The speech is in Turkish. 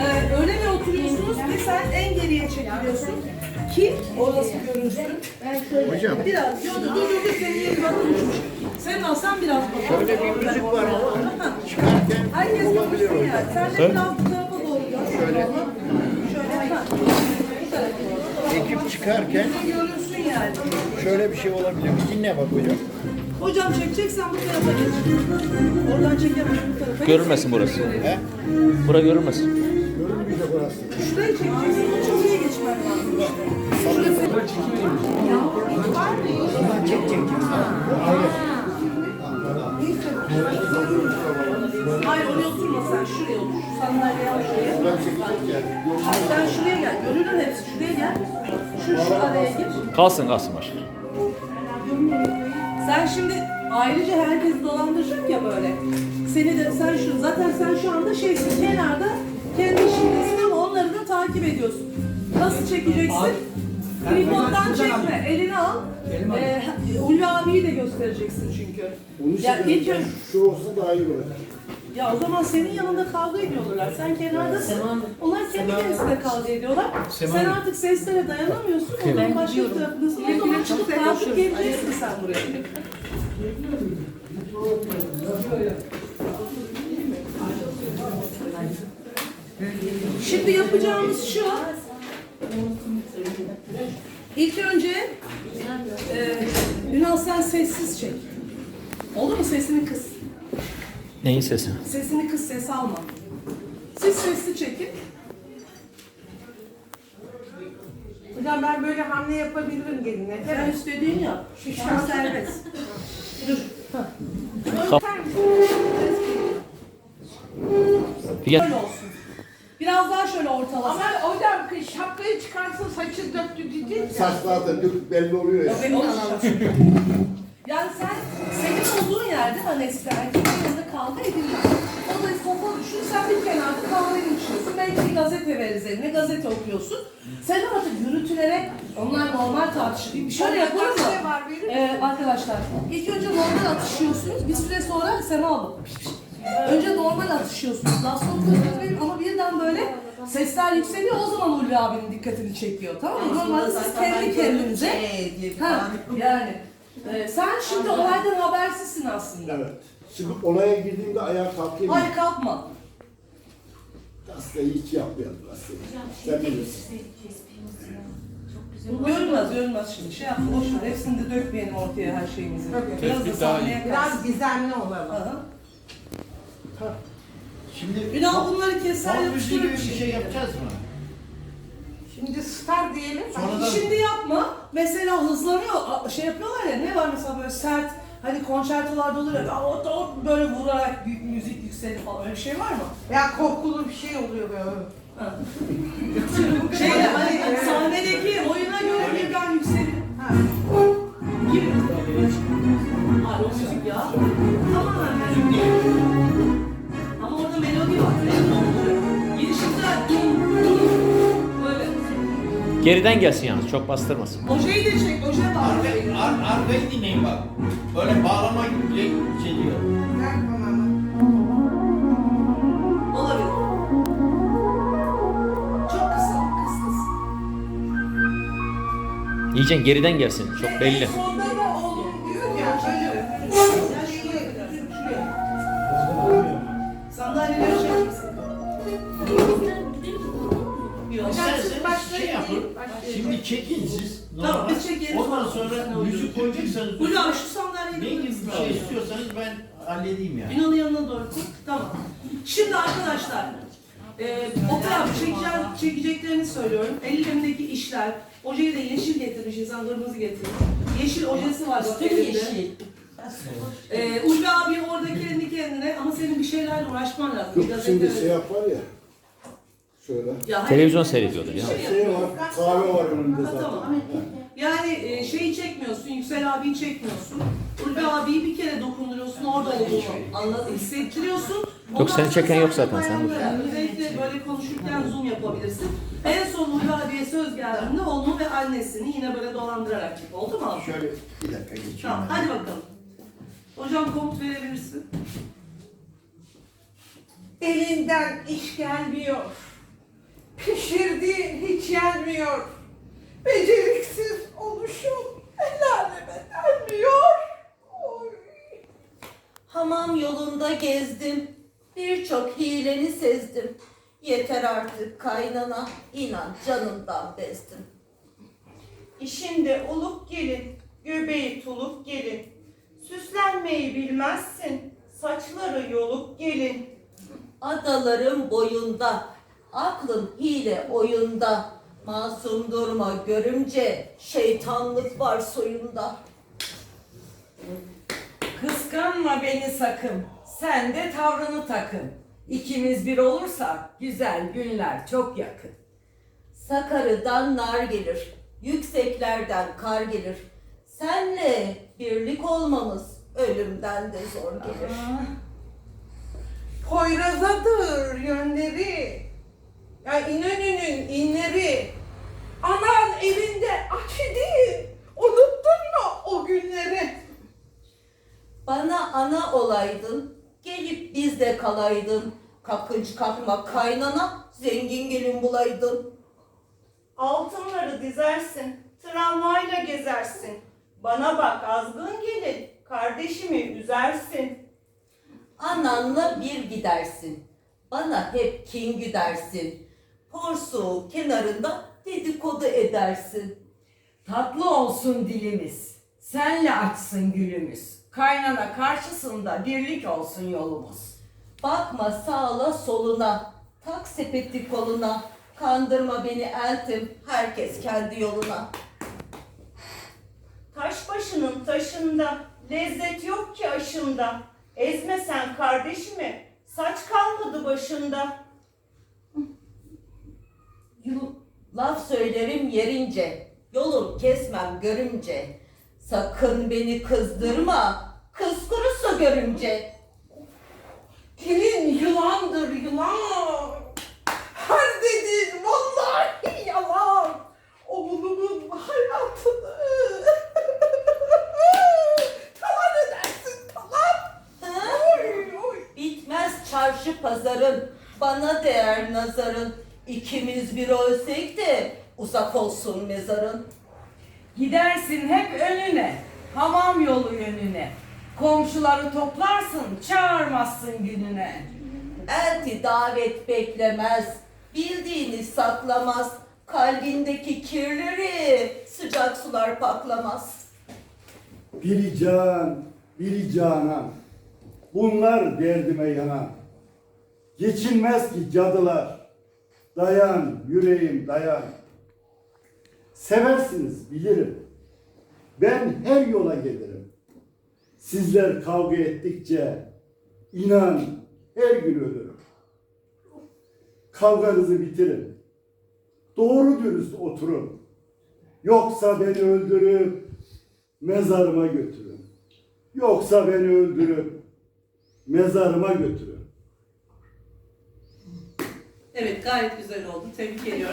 Ee, öyle mi oturuyorsunuz ve sen en geriye çekiliyorsun ki orası görünsün. Hocam Biraz, yok dur dur dur senin yerin bakın uçmuş. Sen alsan biraz bak. şöyle bir müzik var ama çıkarken Herkes hocam. ya. Sen de biraz bu tarafa doğru gel. Şöyle. Şöyle. ha. Bu tarafa. Ekip çıkarken Görünsün yani. şöyle bir şey olabilir. Dinle bak hocam. Hocam çekeceksen bu tarafa geç. Oradan çekemem bu tarafa. Görünmesin burası. He? Bura görünmesin. Görünmüyor burası. Şurayı çekeceksin. Şuraya geçmen lazım. Buradan çek çek. Ayrı. Hayır oraya oturma sen. Şuraya otur. Şu sandalyeye al şuraya. Hayır, sen şuraya gel. Görünür hepsi. Şuraya gel. Şu şu araya gir. Kalsın kalsın başka. Sen şimdi ayrıca herkesi dolandıracak ya böyle. Seni de sen şu zaten sen şu anda şeysin kenarda kendi işindesin ama onları da takip ediyorsun. Nasıl çekeceksin? Tripod'dan çekme. Elini al. Ee, Ulvi abiyi de göstereceksin çünkü. İçin Ya ilk önce şu olsa daha iyi olur. Ya o zaman senin yanında kavga ediyorlar. Sen kenardasın. Onlar kendi kendisine kavga ediyorlar. Sen artık seslere dayanamıyorsun. Onların başka bir tarafındasın. O zaman çıkıp kalkıp geleceksin sen buraya. Şimdi yapacağımız şu. İlk önce e, Ünal sen sessiz çek. Olur mu? Sesini kıs. Neyin sesi? Sesini kıs, ses alma. Siz sesli çekin. Hocam ben böyle hamle yapabilirim geline. Sen istediğini yap. Şu an serbest. Dur. Şöyle olsun. Biraz daha şöyle ortalasın. Ama hocam şapkayı çıkarsın saçı döktü dedi. Saçlar da dök belli oluyor ya. Beni alacağım. Yani sen, senin olduğun yerde hani eskiden erkeklerin yanında kavga edilmez. Dolayısıyla sopa düşün, sen bir kenarda kahveni içiyorsun. Belki bir gazete veririz eline, gazete okuyorsun. Sen artık gürültülere, onlar normal tartışıyor. Şöyle yapalım mı? Var benim. Ee, arkadaşlar, ilk önce normal atışıyorsunuz. Bir süre sonra sema alın. Önce normal atışıyorsunuz. Laf sokuyorsunuz benim ama birden böyle sesler yükseliyor. O zaman Ulvi abinin dikkatini çekiyor. Tamam mı? Normalde siz kendi kendinize... Ha, yani. Ee, sen şimdi olaydan habersizsin aslında. Evet. Şimdi olaya girdiğimde ayağa kalkayım. Hayır kalkma. Gazeteyi hiç yapmayalım gazeteyi. Sen bilirsin. Görünmez, görünmez şimdi. Şey yapma, boş ver. Hepsini de dökmeyelim ortaya her şeyimizi. Biraz da sahneye kalsın. Biraz gizemli olalım. Aha. Şimdi Ünal bunları keser müziği yapıştırır bir bir şey şekilde. yapacağız mı? Şimdi star diyelim. Sonradan- Şimdi yapma. Mesela hızlanıyor, a- şey yapıyorlar ya, ne var mesela böyle sert, hani konçertolarda olur ya, "Aa, o- o böyle vurarak büyük müzik yükselir falan, öyle bir şey var mı? Ya korkulu bir şey oluyor böyle. Ha. şey hani sahnedeki oyuna göre birden yükselir. Ha. Gibi. Hayır o müzik ya. Tamamen müzik Geriden gelsin yalnız çok bastırmasın. Ojeyi de çek, oje var. Arka, ar, arkayı dinleyin bak. Böyle bağlama gibi şey diyor. Ver bana. Olabilir. Çok kısa, kıs kıs. İyice geriden gelsin çok belli. Sonda da oğlum diyor ya. Şöyle. Sandalyeleri çek misin? Yok. İsterseniz başlayın şey yapın. Şimdi çekin siz. Tamam, biz çekelim. Ondan sonra müzik koyacaksanız abi şu sandalyeyi ne gibi bir şey istiyorsanız ben halledeyim yani. Ünal'ın yanına doğru koy. Tamam. Şimdi arkadaşlar, e, abi çekeceğim, çekeceklerini söylüyorum. Ellerindeki işler, ojeyi de yeşil getirmiş, insan kırmızı getirmiş. Yeşil ojesi var bak elinde. E, Ulvi abi orada kendi kendine ama senin bir şeylerle uğraşman lazım. Yok Gazete- şimdi şey yap var ya. Şöyle. Ya Televizyon seyrediyordur ya. şey. Şey var, kahve var önünde Ha, zaten. tamam. Yani e, şeyi çekmiyorsun, Yüksel abiyi çekmiyorsun. Ulvi abiyi bir kere dokunduruyorsun, orada olduğunu anlat, hissettiriyorsun. Ondan seni sonra çeken yok zaten, sen dur. Özellikle böyle konuşurken zoom yapabilirsin. En son Ulvi abiye söz geldiğinde onu ve annesini yine böyle dolandırarak çek. Oldu mu abi? Şöyle bir dakika geçeyim. Tamam, hadi bakalım. Hocam komut verebilirsin. Elinden iş gelmiyor. Pişirdiğin hiç yenmiyor. Beceriksiz oluşun el aleme denmiyor. Oy. Hamam yolunda gezdim, birçok hileni sezdim. Yeter artık kaynana, inan canımdan bezdim. İşinde oluk gelin, göbeği tuluk gelin. Süslenmeyi bilmezsin, saçları yoluk gelin. Adalarım boyunda, aklım hile oyunda. Masum durma görümce, şeytanlık var soyunda. Kıskanma beni sakın. Sen de tavrını takın. İkimiz bir olursak güzel günler çok yakın. Sakarı'dan nar gelir, yükseklerden kar gelir. Senle birlik olmamız ölümden de zor gelir. Poyrazadır yönleri. Ya İnönü'nün inleri. Anan elinde aç idi. Unuttun mu o günleri? Bana ana olaydın, gelip bizde kalaydın. Kakınç kakma kaynana, zengin gelin bulaydın. Altınları dizersin, tramvayla gezersin. Bana bak azgın gelin, kardeşimi üzersin. Ananla bir gidersin, bana hep kin güdersin. Porsu kenarında dedikodu edersin. Tatlı olsun dilimiz. Senle açsın gülümüz. Kaynana karşısında birlik olsun yolumuz. Bakma sağla soluna, tak sepeti koluna. Kandırma beni eltim, herkes kendi yoluna. Taş başının taşında, lezzet yok ki aşında. Ezme sen kardeşimi, saç kalmadı başında. Laf söylerim yerince, yolum kesmem görümce. Sakın beni kızdırma, kız kurusu görümce. Gelin yılandır yılan. Her dediğin vallahi yalan. Oğlumun hayatını talan edersin talan. Ha? Oy oy. Bitmez çarşı pazarın, bana değer nazarın. İkimiz bir ölsek de uzak olsun mezarın. Gidersin hep önüne, hamam yolu yönüne. Komşuları toplarsın, çağırmazsın gününe. Elti davet beklemez, bildiğini saklamaz. Kalbindeki kirleri sıcak sular paklamaz. Biri can, biri canan. Bunlar derdime yanan. Geçilmez ki cadılar. Dayan yüreğim dayan. Seversiniz bilirim. Ben her yola gelirim. Sizler kavga ettikçe inan her gün ölürüm. Kavganızı bitirin. Doğru dürüst oturun. Yoksa beni öldürüp mezarıma götürün. Yoksa beni öldürüp mezarıma götürün. Evet gayet güzel oldu. Tebrik ediyorum.